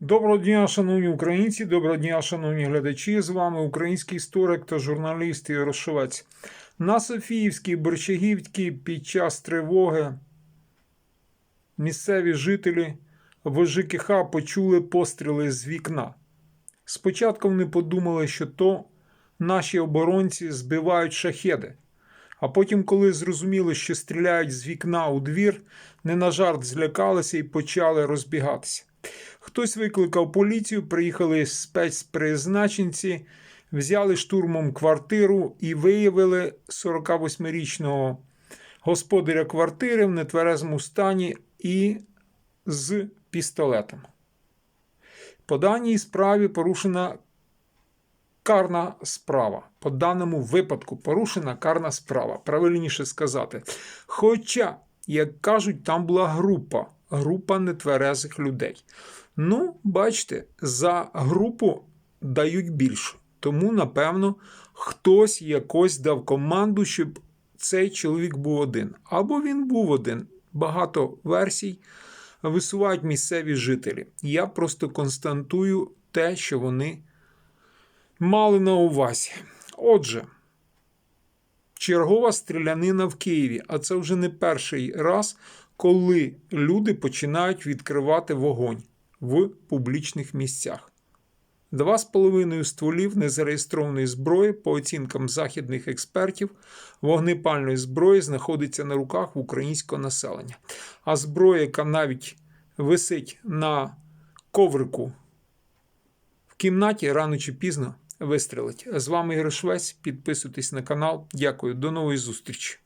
Доброго дня, шановні українці, доброго дня, шановні глядачі. З вами український історик та журналіст Ігор Шовець. На Софіївській Борчагівці під час тривоги місцеві жителі ВЖКХ почули постріли з вікна. Спочатку вони подумали, що то наші оборонці збивають шахеди. А потім, коли зрозуміли, що стріляють з вікна у двір, не на жарт злякалися і почали розбігатися. Хтось викликав поліцію, приїхали спецпризначенці, взяли штурмом квартиру і виявили 48-річного господаря квартири в нетверезому стані і з пістолетом. По даній справі порушена карна справа. По даному випадку порушена карна справа. Правильніше сказати. Хоча, як кажуть, там була група, група нетверезих людей. Ну, бачите, за групу дають більше. Тому, напевно, хтось якось дав команду, щоб цей чоловік був один. Або він був один. Багато версій висувають місцеві жителі. Я просто констатую те, що вони мали на увазі. Отже, чергова стрілянина в Києві, а це вже не перший раз, коли люди починають відкривати вогонь в публічних місцях. Два з половиною стволів незареєстрованої зброї, по оцінкам західних експертів, вогнепальної зброї знаходиться на руках українського населення. А зброя, яка навіть висить на коврику в кімнаті, рано чи пізно вистрелить. З вами Ігор Швець. Підписуйтесь на канал. Дякую, до нової зустрічі.